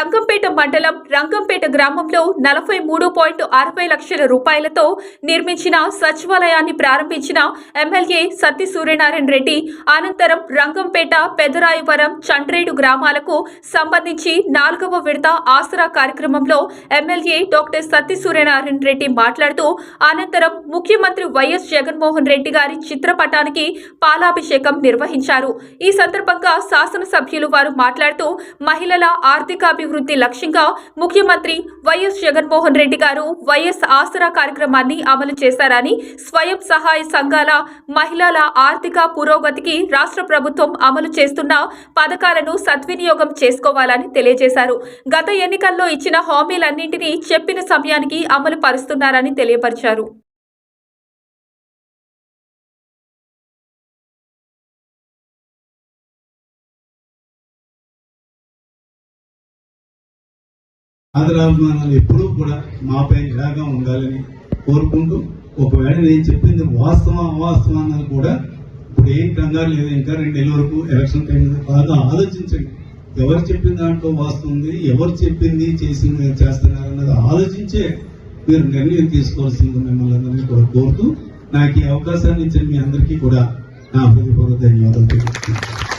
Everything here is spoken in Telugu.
రంగంపేట మండలం రంగంపేట గ్రామంలో నలభై మూడు పాయింట్ అరవై లక్షల రూపాయలతో నిర్మించిన సచివాలయాన్ని ప్రారంభించిన ఎమ్మెల్యే సత్తి సూర్యనారాయణ రెడ్డి అనంతరం రంగంపేట పెదరాయవరం చండ్రేడు గ్రామాలకు సంబంధించి నాలుగవ విడత ఆసరా కార్యక్రమంలో ఎమ్మెల్యే డాక్టర్ సత్తి సూర్యనారాయణ రెడ్డి మాట్లాడుతూ అనంతరం ముఖ్యమంత్రి వైఎస్ జగన్మోహన్ రెడ్డి గారి చిత్రపటానికి పాలాభిషేకం నిర్వహించారు. ఈ సందర్భంగా శాసనసభ్యులు వారు మాట్లాడుతూ మహిళల ఆర్థికాభివృద్ధి లక్ష్యంగా ముఖ్యమంత్రి వైఎస్ జగన్మోహన్ రెడ్డి గారు వైఎస్ ఆసరా కార్యక్రమాన్ని అమలు చేశారని స్వయం సహాయ సంఘాల మహిళల ఆర్థిక పురోగతికి రాష్ట్ర ప్రభుత్వం అమలు చేస్తున్న పథకాలను సద్వినియోగం చేసుకోవాలని తెలియజేశారు. గత ఎన్నికల్లో ఇచ్చిన హామీలన్నింటినీ చెప్పిన సమయానికి అమలు పరుస్తున్నారని తెలియపరిచారు. ఆదరాభిమానాలు ఎప్పుడూ కూడా మాపై ఇలాగా ఉండాలని కోరుకుంటూ ఒకవేళ నేను చెప్పింది వాస్తవం అవాస్తవం కూడా ఇప్పుడు ఏం కంగారు లేదు. ఇంకా రెండు నెలల వరకు ఎలక్షన్ టైం ఉంది. బాగా ఆలోచించండి. ఎవరు చెప్పిన దాంట్లో వాస్తుంది ఎవరు చెప్పింది చేసింది చేస్తున్నారు అన్నది ఆలోచించే మీరు నిర్ణయం తీసుకోవాల్సింది మిమ్మల్ని అందరినీ కూడా కోరుతూ నాకు ఈ అవకాశాన్ని ఇచ్చిన మీ అందరికీ కూడా నా హృదయపూర్వక ధన్యవాదాలు తెలుపుతున్నాను.